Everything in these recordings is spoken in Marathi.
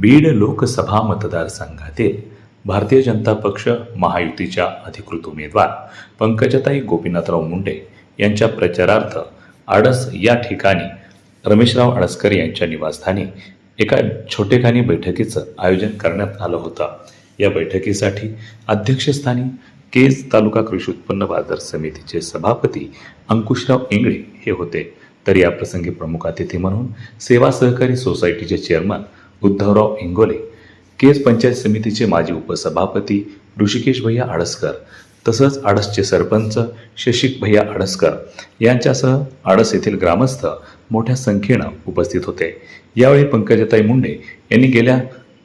बीड लोकसभा मतदारसंघातील भारतीय जनता पक्ष महायुतीच्या अधिकृत उमेदवार पंकजताई गोपीनाथराव मुंडे यांच्या प्रचारार्थ आडस या ठिकाणी रमेशराव आडसकर यांच्या निवासस्थानी एका छोटेखानी बैठकीचं आयोजन करण्यात आलं होतं. या बैठकीसाठी अध्यक्षस्थानी केज तालुका कृषी उत्पन्न बाजार समितीचे सभापती अंकुशराव इंगळे हे होते. तर या प्रसंगी प्रमुख अतिथी म्हणून सेवा सहकारी सोसायटीचे चेअरमन उद्धवराव इंगोले केज पंचायत समितीचे माजी उपसभापती ऋषिकेश भैया आडसकर तसंच आडसचे सरपंच शशिक भैया आडसकर यांच्यासह आडस येथील ग्रामस्थ मोठ्या संख्येनं उपस्थित होते. यावेळी पंकजाताई मुंडे यांनी गेल्या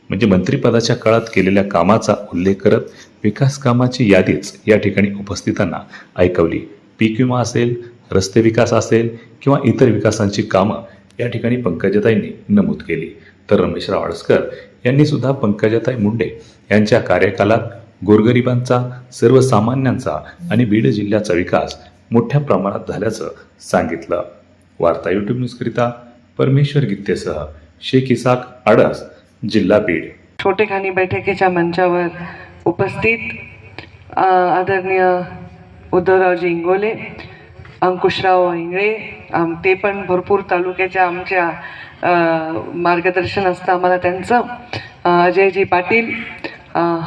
म्हणजे मंत्रिपदाच्या काळात केलेल्या कामाचा उल्लेख करत विकास कामाची यादीच या ठिकाणी उपस्थितांना ऐकवली. पीक विमा असेल रस्ते विकास असेल किंवा इतर विकासांची कामं या ठिकाणी पंकजाताईंनी नमूद केली. तर रमेशराव आडसकर यांनी सुद्धा पंकजाताई मुंडे यांच्या कार्यकालात गोरगरिबांचा सर्वसामान्यांचा आणि बीड जिल्ह्याचा विकास मोठ्या प्रमाणात झाल्याचं सांगितलं. वार्ता युट्यूब न्यूजकरिता परमेश्वर गित्तेसह शेख इसाक आडस जिल्हा बीड. छोटेखानी बैठकीच्या मंचावर उपस्थित आदरणीय उद्धवरावजी इंगोले अंकुशराव इंगळे आम ते पण भरपूर तालुक्याच्या आमच्या मार्गदर्शन असतं आम्हाला त्यांचं. अजयजी पाटील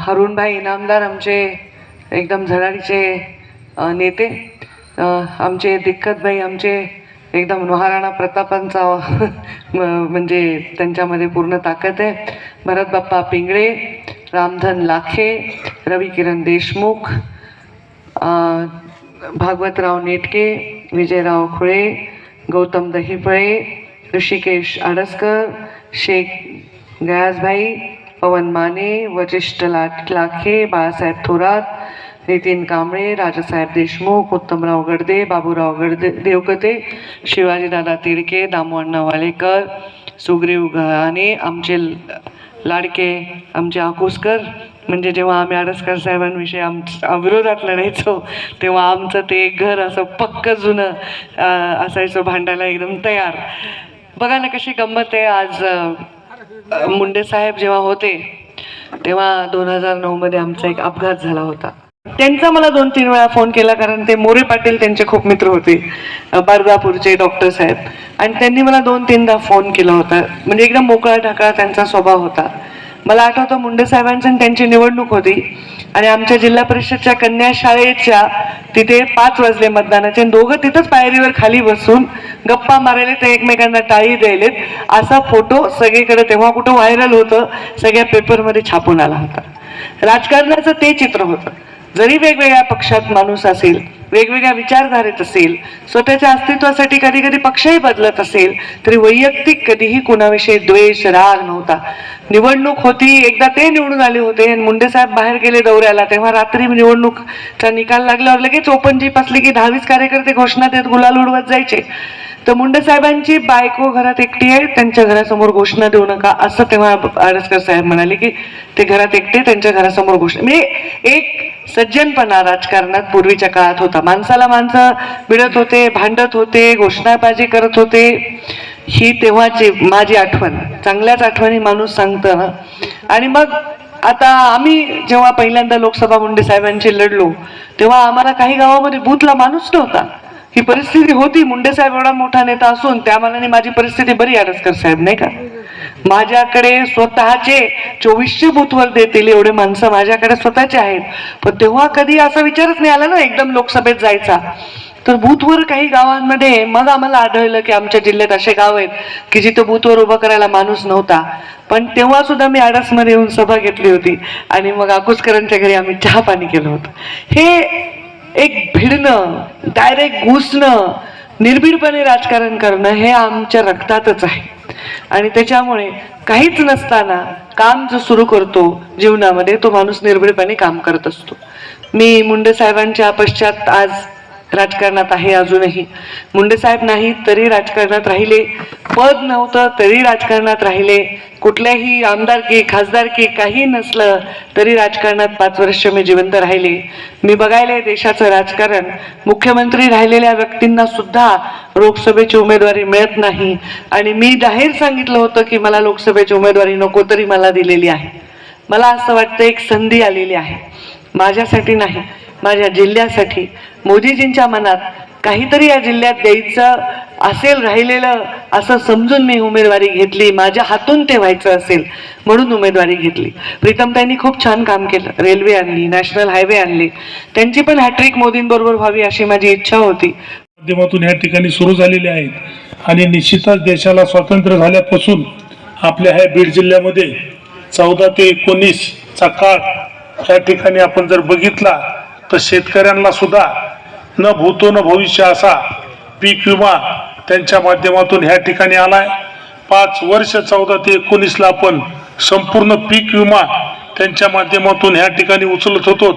हरुणभाई इनामदार आमचे एकदम झडाडीचे नेते. आमचे दिक्कतभाई आमचे एकदम महाराणा प्रतापांचा म्हणजे त्यांच्यामध्ये पूर्ण ताकद आहे. भरत बाप्पा पिंगळे रामधन लाखे रवी किरण देशमुख भागवतराव नेटके विजयराव खुळे गौतम दहिफळे ऋषिकेश आडसकर शेख गयासभाई पवन माने वजिष्ठ लाट लाखे बाळासाहेब थोरात नितीन कांबळे राजासाहेब देशमुख उत्तमराव गडदे बाबूराव गडदे देवकते शिवाजीदादा तिडके दामोअण्णा वालेकर सुग्रीव गहाणे आमचे लाडके आमचे आकुसकर. म्हणजे जेव्हा आम्ही आडसकर साहेबांविषयी आम विरोधात लढायचो तेव्हा आमचं ते एक घर असं पक्क जुनं असायचं भांडायला एकदम तयार. बघा ना कशी गंमत आहे आज मुंडे साहेब जेव्हा होते तेव्हा दोन हजार नऊमध्ये आमचा एक अपघात झाला होता. त्यांचा मला दोन तीन वेळा फोन केला कारण ते मोरे पाटील त्यांचे खूप मित्र होते अं, बारदापूरचे डॉक्टर साहेब. आणि त्यांनी मला दोन तीनदा फोन केला होता. म्हणजे एकदम मोकळा ढाकळा त्यांचा स्वभाव होता. मला आठवतं मुंडे साहेबांची आणि त्यांची निवडणूक होती. आणि आमच्या जिल्हा परिषदच्या कन्या शाळेच्या तिथे पाच वाजले मतदानाचे आणि दोघं तिथंच पायरीवर खाली बसून गप्पा मारायले ते एकमेकांना टाळी द्यायलेत. असा फोटो सगळीकडे तेव्हा कुठं व्हायरल होतं सगळ्या पेपरमध्ये छापून आला होता. राजकारणाचं ते चित्र होतं. जरी वेगवेगळ्या पक्षात माणूस असेल वेगवेगळ्या विचारधारेत असेल स्वतःच्या अस्तित्वासाठी कधी कधी पक्षही बदलत असेल तरी वैयक्तिक कधीही कुणाविषयी द्वेष राग नव्हता. निवडणूक होती एकदा ते निवडून आले होते मुंडे साहेब बाहेर गेले दौऱ्याला तेव्हा रात्री निवडणूकचा निकाल लागल्यावर लगेच ओपन जीप असली की दहावीस कार्यकर्ते घोषणा देत गुलाल उडवत जायचे. तर मुंडे साहेबांची बायको घरात एकटी आहे त्यांच्या घरासमोर घोषणा देऊ नका असं तेव्हा आडसकर साहेब म्हणाले की ते घरात एकटे त्यांच्या घरासमोर घोषणा म्हणजे एक सज्जनपणा राजकारणात पूर्वीच्या काळात होता. माणसाला माणसं भिडत होते भांडत होते घोषणाबाजी करत होते. ही तेव्हाची माझी आठवण. चांगल्याच आठवणी माणूस सांगतं ना. आणि मग आता आम्ही जेव्हा पहिल्यांदा लोकसभा मुंडे साहेबांची लढलो तेव्हा आम्हाला काही गावामध्ये बूथला माणूस नव्हता. ही परिस्थिती होती. मुंडे साहेब एवढा मोठा नेता असून त्या मानाने माझी परिस्थिती बरी आडसकर साहेब नाही का? माझ्याकडे स्वतःचे चोवीसशे बुथवर देतील एवढे माणसं माझ्याकडे स्वतःचे आहेत. पण तेव्हा कधी असा विचारच नाही आला ना एकदम लोकसभेत जायचा. तर बूथवर काही गावांमध्ये मग आम्हाला आढळलं की आमच्या जिल्ह्यात असे गाव आहेत की जिथे बूथवर उभं करायला माणूस नव्हता. पण तेव्हा सुद्धा मी आडसमध्ये येऊन सभा घेतली होती आणि मग आकुसकरांच्या घरी आम्ही चहा पाणी केलं होतं. हे एक भिडणं डायरेक्ट घुसणं निर्भीडपणे राजकारण करणं हे आमच्या रक्तातच आहे. आणि त्याच्यामुळे काहीच नसताना काम जो सुरू करतो जीवनामध्ये तो माणूस निर्भीडपणे काम करत असतो. मी मुंडे साहेबांच्या पश्चात आज राजकारणात आहे अजूनही. मुंडेसाहेब नाही तरी राजकारणात राहिले. पद नव्हतं तरी राजकारणात राहिले. कुठल्याही आमदारकी खासदारकी काही नसलं तरी राजकारणात पाच वर्ष मी जिवंत राहिले. मी बघायले देशाचं राजकारण. मुख्यमंत्री राहिलेल्या व्यक्तींना सुद्धा लोकसभेची उमेदवारी मिळत नाही. आणि मी जाहीर सांगितलं होतं की मला लोकसभेची उमेदवारी नको तरी मला दिलेली आहे. मला असं वाटतं एक संधी आलेली आहे. माझ्यासाठी नाही. माझ्या जिल्ह्यासाठी. मोदीजींच्या मनात काहीतरी या जिल्ह्यात द्यायचं असेल राहिलेलं असं समजून मी उमेदवारी घेतली. माझ्या हातून ते व्हायचं असेल म्हणून उमेदवारी घेतली. प्रीतमताईंनी खूप छान काम केलं. रेल्वे आणली नॅशनल हायवे आणले. त्यांची पण हॅट्रिक मोदींबरोबर व्हावी अशी माझी इच्छा होती. माध्यमातून या ठिकाणी सुरू झालेले आहेत. आणि निश्चितच देशाला स्वातंत्र्य झाल्यापासून आपल्या ह्या बीड जिल्ह्यामध्ये चौदा ते एकोणीसचा काळ या ठिकाणी आपण जर बघितला तर शेतकऱ्यांना सुद्धा न भूतो न भविष्य असा पीक विमा त्यांच्या माध्यमातून ह्या ठिकाणी आलाय. पाच वर्ष चौदा ते एकोणीसला आपण संपूर्ण पीक विमा त्यांच्या माध्यमातून ह्या ठिकाणी उचलत होतो.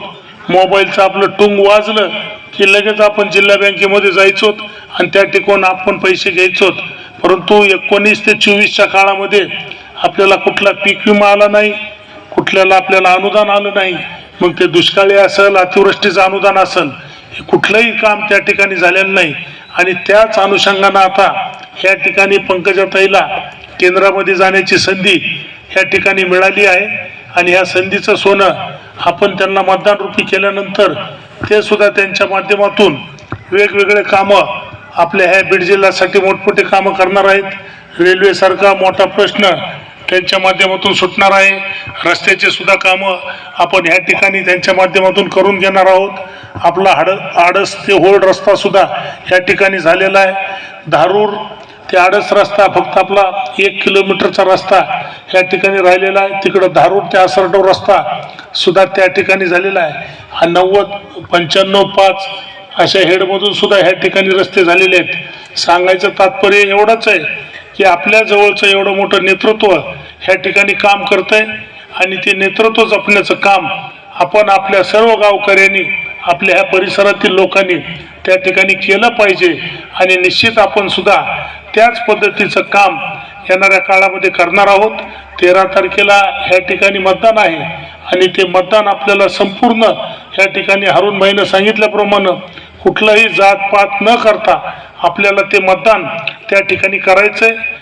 मोबाईलचं आपलं टुंग वाजलं की लगेच आपण जिल्हा बँकेमध्ये जायचो आणि त्या ठिकाणी आपण पैसे घ्यायचो. परंतु एकोणीस ते चोवीसच्या काळामध्ये आपल्याला कुठला पीक विमा आला नाही कुठल्याला आपल्याला अनुदान आलं नाही मग ते दुष्काळी असेल अतिवृष्टीचं अनुदान असेल हे कुठलंही काम त्या ठिकाणी झालेलं नाही. आणि त्याच अनुषंगानं आता या ठिकाणी पंकजाताईला केंद्रामध्ये जाण्याची संधी या ठिकाणी मिळाली आहे. आणि ह्या संधीचं सोनं आपण त्यांना मतदान रूपी केल्यानंतर ते सुद्धा त्यांच्या माध्यमातून वेगवेगळे कामं आपल्या ह्या बीड जिल्ह्यासाठी मोठमोठे कामं करणार आहेत. रेल्वेसारखा मोठा प्रश्न त्यांच्या माध्यमातून सुटणार आहे. रस्त्याचे सुद्धा कामं आपण ह्या ठिकाणी त्यांच्या माध्यमातून करून घेणार आहोत. आपला हाड आडस ते होल्ड रस्ता सुद्धा या ठिकाणी झालेला आहे. धारूर ते आडस रस्ता फक्त आपला एक किलोमीटरचा रस्ता या ठिकाणी राहिलेला आहे. तिकडं धारूर ते आसरडो रस्ता सुद्धा त्या ठिकाणी झालेला आहे. हा नव्वद पंच्याण्णव पाच अशा हेडमधून सुद्धा ह्या ठिकाणी रस्ते झालेले आहेत. सांगायचं तात्पर्य एवढंच आहे की आपल्या जवळचं एवढं मोठं नेतृत्व ह्या ठिकाणी काम करतंय आणि ते नेतृत्व जपण्याचं काम आपण आपल्या सर्व गावकऱ्यांनी आपल्या ह्या परिसरातील लोकांनी त्या ठिकाणी केलं पाहिजे आणि निश्चित आपण सुद्धा त्याच पद्धतीचं काम येणाऱ्या काळामध्ये करणार आहोत. तेरा तारखेला ह्या ठिकाणी मतदान आहे आणि ते मतदान आपल्याला संपूर्ण ह्या ठिकाणी हरून भाईनं सांगितल्याप्रमाणे कुठलंही जात पात न करता आपल्याला ते मतदान त्या ठिकाणी करायचं आहे